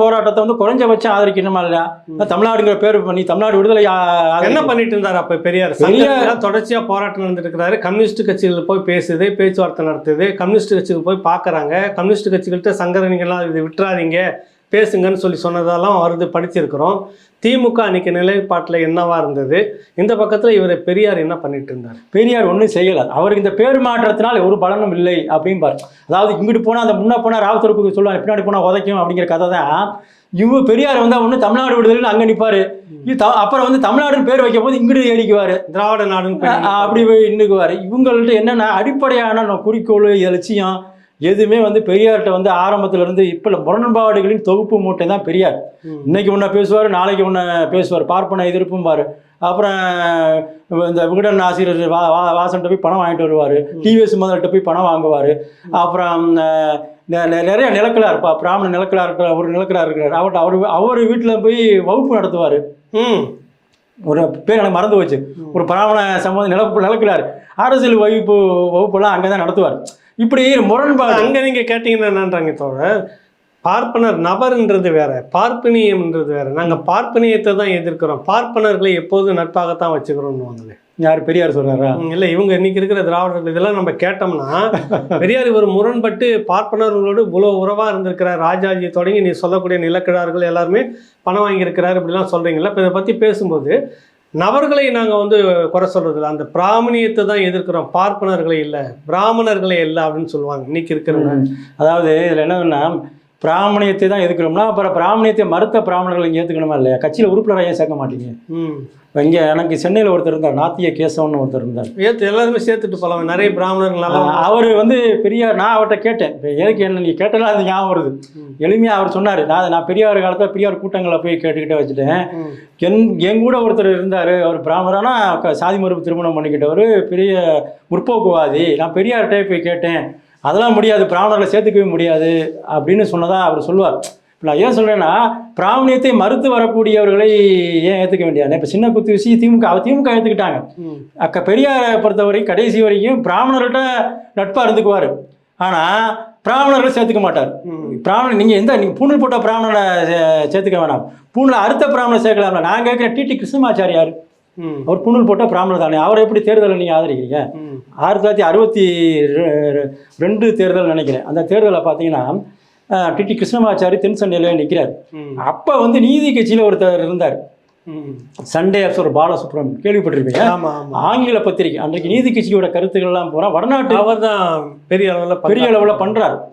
போராட்டத்தை வந்து குறைஞ்சபட்சம் ஆதரிக்கணுமா இல்லையா? தமிழ்நாடுங்கிற பேர் பண்ணி தமிழ்நாடு விடுதலை. என்ன பண்ணிட்டு இருந்தாரு அப்ப பெரியார்? தொடர்ச்சியா போராட்டம் நடந்துருக்கிறாரு கம்யூனிஸ்ட் கட்சிகள் போய் பேசுது பேச்சுவார்த்தை நடத்துது. கம்யூனிஸ்ட் கட்சிகள் போய் பார்க்கறாங்க கம்யூனிஸ்ட் கட்சிகள்கிட்ட சங்கரணிகள்லாம் இது விட்டுறாதீங்க. பேசுங்கன்னு சொல்லி சொன்னதெல்லாம் வருது படிச்சிருக்கிறோம். திமுக அன்னைக்கு நிலைப்பாட்டில் என்னவா இருந்தது? இந்த பக்கத்துல இவர் பெரியார் என்ன பண்ணிட்டு இருந்தார்? பெரியார் ஒன்றும் செய்யல. அவருக்கு இந்த பேர் மாற்றத்தினால் ஒரு பலனும் இல்லை அப்படிம்பார். அதாவது இங்கிட்டு போனால் அந்த முன்ன போனால் ராவத்தருக்கு சொல்லுவாங்க பின்னாடி போனால் உதைக்கும் அப்படிங்கிற கதை தான். இவங்க பெரியார் வந்து ஒன்று தமிழ்நாடு விடுதலைன்னு அங்கே நிற்பாரு அப்புறம் வந்து தமிழ்நாடுன்னு பேர் வைக்கும் போது இங்கிட்டு ஏடிக்குவார் திராவிட நாடுன்னு அப்படி இன்னுக்குவார் இவங்கள்ட்ட என்னென்ன அடிப்படையான குறிக்கோள் லட்சியம் எதுவுமே வந்து பெரியார்கிட்ட வந்து ஆரம்பத்துல இருந்து இப்போ முரண்பாடுகளின் தொகுப்பு மூட்டை தான் பெரியார். இன்னைக்கு ஒன்றை பேசுவார் நாளைக்கு ஒன்றை பேசுவார் பார்ப்பன எதிர்ப்பும் பாரு. அப்புறம் இந்த விகடன் ஆசிரியர் வா வா வாசன்ட்ட போய் பணம் வாங்கிட்டு வருவார். டிவிஎஸ் முதல்கிட்ட போய் பணம் வாங்குவார். அப்புறம் நிறைய நிலக்கலா இருப்பா. பிராமண நிலக்கலா இருக்கிற ஒரு நிலக்கலா இருக்கிறார். அவர்கிட்ட அவர் அவர் வீட்டில் போய் வகுப்பு நடத்துவார். ம். ஒரு பேர் எனக்கு மறந்து போச்சு. ஒரு பிராமண சம்மந்தம் நிலப்பு நிலக்கிறார் அரசியல் வகுப்பு வகுப்பெல்லாம் அங்கே தான் நடத்துவார். இப்படி முரண்பாடு. அங்க நீங்க கேட்டீங்கன்னா என்னன்றாங்க தோழர்? பார்ப்பனர் நபர்ன்றது வேற பார்ப்பனியம்ன்றது வேற. நாங்க பார்ப்பனியத்தை தான் எதிர்க்கிறோம். பார்ப்பனர்களை எப்போதும் நட்பாகத்தான் வச்சுக்கிறோம்னுவாங்களே. யார் பெரியார் சொல்றாரா? இல்ல இவங்க இன்னைக்கு இருக்கிற திராவிடர்கள் இதெல்லாம் நம்ம கேட்டோம்னா பெரியார் இவர் முரண்பட்டு பார்ப்பனர்களோடு இவ்வளவு உறவா இருந்திருக்கிறார். ராஜாஜி தொடங்கி நீ சொல்லக்கூடிய நிலக்கிழார்கள் எல்லாருமே பணம் வாங்கியிருக்கிறார் இப்படிலாம் சொல்றீங்களா இப்போ இதை பத்தி பேசும்போது நபர்களை நாங்கள் வந்து குறை சொல்கிறது இல்லை அந்த பிராமணியத்தை தான் எதிர்க்கிறோம். பார்ப்பனர்களை இல்லை பிராமணர்களை இல்லை அப்படின்னு சொல்லுவாங்க. இன்னைக்கு இருக்கிறவங்க. அதாவது இதில் என்னன்னா பிராமணியத்தை தான் எதுக்கணும்னா அப்புறம் பிராமணியத்தை மறுத்த பிராமணர்கள் இங்கே ஏற்றுக்கணுமா இல்லையா? கட்சியில் உறுப்பினராக ஏன் சேர்க்க மாட்டீங்க? ம். இப்போ இங்கே எனக்கு சென்னையில் ஒருத்தர் இருந்தார் நாத்திய கேசவன் ஒருத்தர் இருந்தார். ஏத்து எல்லாருமே சேர்த்துட்டு போலாம். நிறைய பிராமணர்கள் அவர் வந்து பெரியார் நான் அவர்கிட்ட கேட்டேன். இப்போ எதுக்கு என்ன நீங்கள் கேட்டலாம் அது ஞாபகம் வருது. எளிமையாக அவர் சொன்னார். நான் நான் பெரியார் காலத்தில் பெரியார் கூட்டங்களை போய் கேட்டுக்கிட்டே வச்சுட்டேன். என் என் கூட ஒருத்தர் இருந்தார். அவர் பிராமணரானா க- சாதி மறுப்பு திருமணம் பண்ணிக்கிட்டவர் பெரிய முற்போக்குவாதி. நான் பெரியார்கிட்டே போய் கேட்டேன். அதெல்லாம் முடியாது பிராமணர்களை சேர்த்துக்கவே முடியாது அப்படின்னு சொன்னதா அவர் சொல்லுவார் இப்ப நான் ஏன் சொல்கிறேன்னா பிராமணியத்தை மறுத்து வரக்கூடியவர்களை ஏன் ஏற்றுக்க வேண்டியது இப்போ சின்ன குத்து விஷயம் திமுக திமுக ஏற்றுக்கிட்டாங்க. அக்க பெரியாரை பொறுத்தவரை கடைசி வரைக்கும் பிராமணர்கிட்ட நட்பாக இருந்துக்குவார் ஆனால் பிராமணர்களை சேர்த்துக்க மாட்டார். பிராமணன் நீங்கள் எந்த நீங்கள் பூணல் போட்ட பிராமணனை சேர்த்துக்க வேணாம் பூணில் அறுத்த பிராமணனை சேர்க்கலாம்ல நான் கேட்குறேன் டிடி கிருஷ்ணமாச்சாரியார். அவர் பூணல் போட்ட பிராமணர் தானே அவரை எப்படி தேர்தலை நீங்கள் ஆதரிக்கிறீங்க. ஆயிரத்தி தொள்ளாயிரத்தி அறுபத்தி ரெண்டு தேர்தல் நினைக்கிறேன். அந்த தேர்தலில் பார்த்தீங்கன்னா டிடி கிருஷ்ணமாச்சாரி தென் சண்டையில் நிற்கிறார். அப்போ வந்து நீதி கட்சியில் ஒருத்தர் இருந்தார். Sunday Observer Balasubramaniam. கேள்விப்பட்டிருப்பீங்க? ஆங்கில பத்திரிகை. அன்றைக்கு நீதி கட்சியோட கருத்துக்கள்லாம் போனால் வடநாட்டு அவர் தான் பெரிய அளவில் பெரிய அளவில் பண்ணுறாரு